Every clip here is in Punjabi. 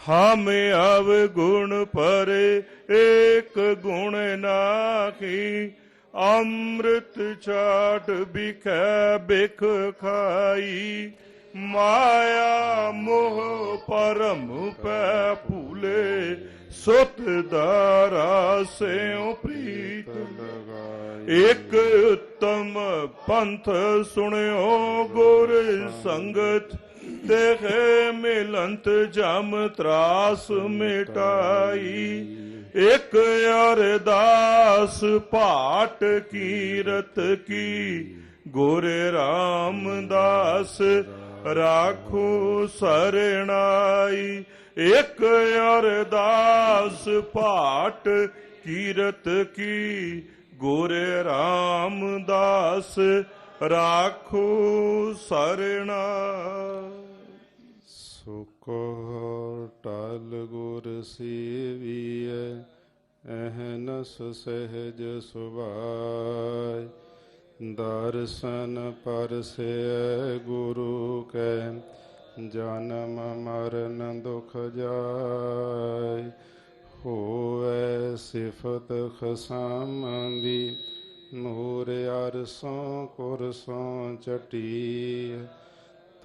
हम अवगुण पर एक गुण नाखी, अमृत चाट बिख बिख खाई। माया मोह परम पै सुत दारा से प्रीत एक उत्तम पंथ सुनो गुर संगत। ਦੇਖੇ ਮਿਲੰਤ ਜਮ ਤਰਾਸ ਮਿਟਾਈ। ਇਕ ਅਰਦਾਸ ਭਾਟ ਕੀਰਤ ਕੀ। ਗੁਰ ਰਾਮਦਾਸ ਰਾਖੋ ਸਰਣਾਈ। ਇਕ ਅਰਦਾਸ ਭਾਟ ਕੀਰਤ ਕੀ। ਗੁਰ ਰਾਮਦਾਸ ਰਾਖੋ ਸਰਣਾ ਸੁਕੋ ਟਲ ਗੁਰ ਸੇਵੀਐ, ਅਹਨਸ ਸਹਿਜ ਸੁਭਾਇ। ਦਰਸ਼ਨ ਪਰਸੈ ਗੁਰੂ ਕੈ, ਜਨਮ ਮਰਨ ਦੁਖ ਜਾਇ। ਹੋਵੇ ਸਿਫਤ ਖਸਮ ਦੀ ਨੂਰ ਅਰਸੋਂ ਕੁਰਸੋਂ ਚਟੀ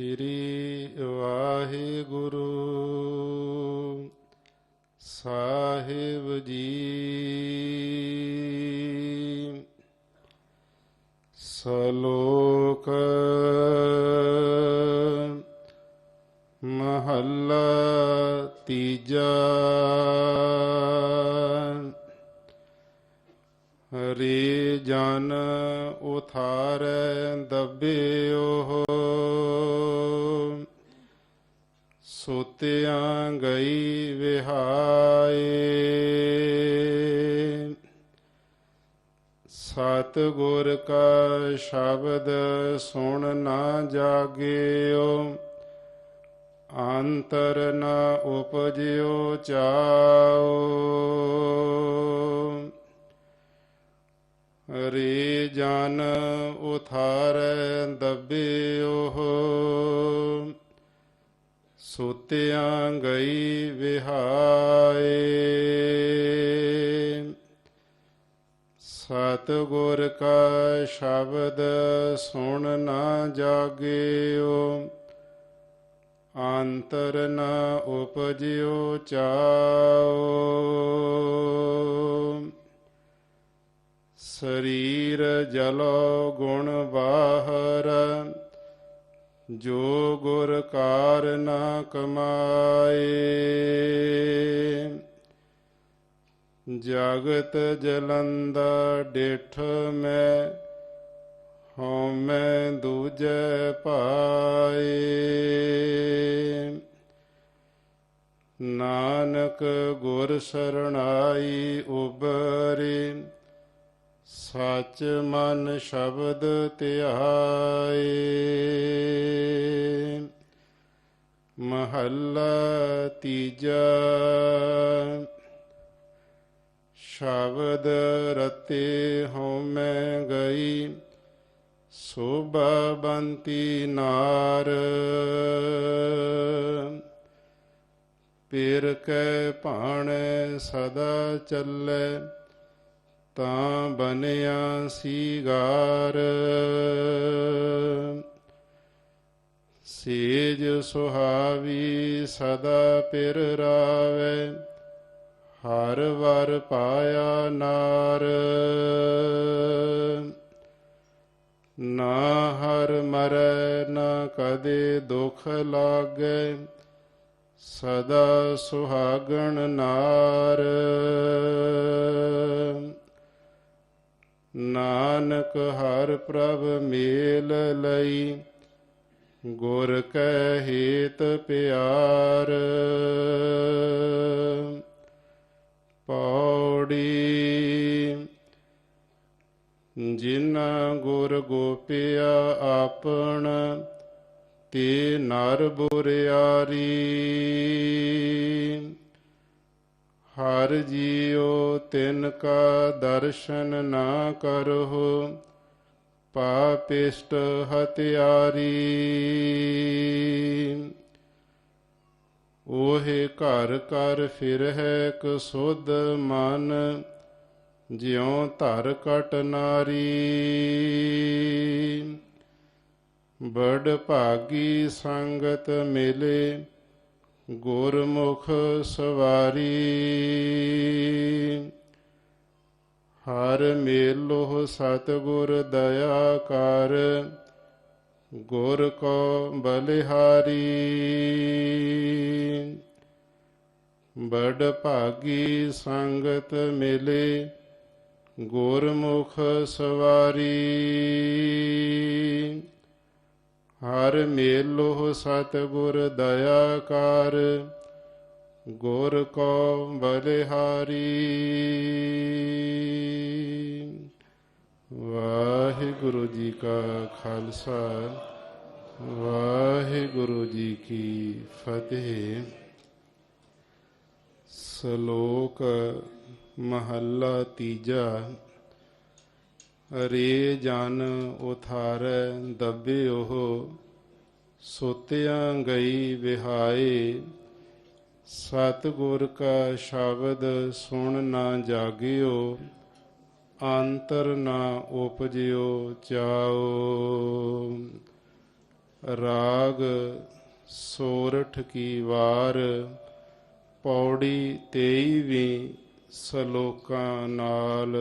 ਸ੍ਰੀ ਵਾਹਿਗੁਰੂ। ਸਾਹਿਬ ਜੀ। ਸਲੋਕ ਮਹੱਲਾ ਤੀਜਾ। ਹਰੀ ਜਨ ਉਥਾਰੈ ਦਬਿਓ ਸਤ ਕਾ ਸ਼ਬਦ ਸੁਣ ਨਾ ਜਾਗਿਓ, ਅੰਤਰ ਨਾ ਉਪਜਿਓ ਚਾਓ। ਰੇ ਜਨ ਉਥਾਰੈ ਦਬਿਓ ਸੁਤਿਆਂ ਗਈ ਵਿਹਾਏ। ਸਤਗੁਰ ਕਾ ਸ਼ਬਦ ਸੁਣ ਨਾ ਜਾਗਿਓ, ਅੰਤਰ ਨ ਉਪਜਿਓ ਚਾਓ। ਸਰੀਰ ਜਲੋ ਗੁਣ ਬਾਹਰ, ਜੋ ਗੁਰ ਕਾਰ ਨਾ ਕਮਾਏ। ਜਗਤ ਜਲੰਦਾ ਡਿਠ ਮੈਂ, ਹਉਮੈ ਦੂਜੈ ਪਾਏ ਨਾਨਕ ਗੁਰ ਸਰਣਾਈ ਉਬਰੇ ਸਚ ਮਨ ਸ਼ਬਦ ਧਿਆਏ। ਮਹੱਲਾ ਤੀਜਾ ਸ਼ਬਦ ਰਤੇ ਹਉਮੈ ਗਈ ਸੋਭਾ ਬੰਤੀ ਨਾਰ ਪੇਰ ਕੈ ਭਾਣੈ ਸਦਾ ਚੱਲੈ ਤਾਂ ਬਨਿਆ ਸੀਗਾਰ ਸੇਜ ਸੁਹਾਵੀ ਸਦਾ ਪਿਰ ਰਾਵੇ ਹਰ ਵਰ ਪਾਇਆ ਨਾਰ। ਨਾ ਹਰ ਮਰੈ, ਨਾ ਕਦੇ ਦੁਖ ਲਾਗੈ, ਸਦਾ ਸੁਹਾਗਣ ਨਾਰ। ਨਾਨਕ ਹਰ ਪ੍ਰਭ ਮੇਲ ਲਈ, ਗੁਰ ਕੈ ਹੇਤ ਪਿਆਰ। ਜਿਨਾ ਗੁਰ ਗੋਪਿਆ ਆਪਣ, ਤੇ ਨਰ ਬੁਰਿਆਰੀ। ਹਰ ਜੀਉ ਤਿਨ ਕਾ ਦਰਸ਼ਨ ਨਾ ਕਰਹੁ, ਪਾਪਿਸ਼ਟ ਹਤਿਆਰੀ ਓਹੇ ਘਰ ਕਰ ਫਿਰ ਹੈ ਕਸੁਧ ਮਨ ਜਿਉ ਧਰ ਕਟ ਨਾਰੀ। ਬੜ ਭਾਗੀ ਸੰਗਤ ਮਿਲੇ, ਗੁਰਮੁਖ ਸਵਾਰੀ। ਹਰ ਮੇਲੋ ਸਤਿਗੁਰ ਦਇਆ ਕਰ, ਗੁਰ ਕੋ ਬਲਿਹਾਰੀ। ਬੜ ਭਾਗੀ ਸੰਗਤ ਮਿਲੇ ਗੁਰਮੁਖ ਸਵਾਰੀ। ਹਰ ਮੇਲੋ ਸਤਿਗੁਰ ਦਇਆ ਕਰ, ਗੁਰ ਕੋ ਬਲਿਹਾਰੀ। ਵਾਹਿਗੁਰੂ ਜੀ ਕਾ ਖਾਲਸਾ, ਵਾਹਿਗੁਰੂ ਜੀ ਕੀ ਫਤਿਹ। ਸ਼ਲੋਕ ਮਹੱਲਾ ਤੀਜਾ। ਰੇ ਜਨ ਉਥਾਰੈ ਦੱਬੇ ਉਹ ਸੋਤਿਆਂ ਗਈ ਵਿਹਾਏ। ਸਤਿਗੁਰ ਕਾ ਸ਼ਬਦ ਸੁਣ ਨਾ ਜਾਗਿਓ, ਅੰਤਰ ਨਾ ਉਪਜਿਓ ਚਾਓ। ਰਾਗ ਸੋਰਠ ਕੀ ਵਾਰ, ਪੌੜੀ 23ਵੀਂ ਸ਼ਲੋਕਾਂ ਨਾਲ।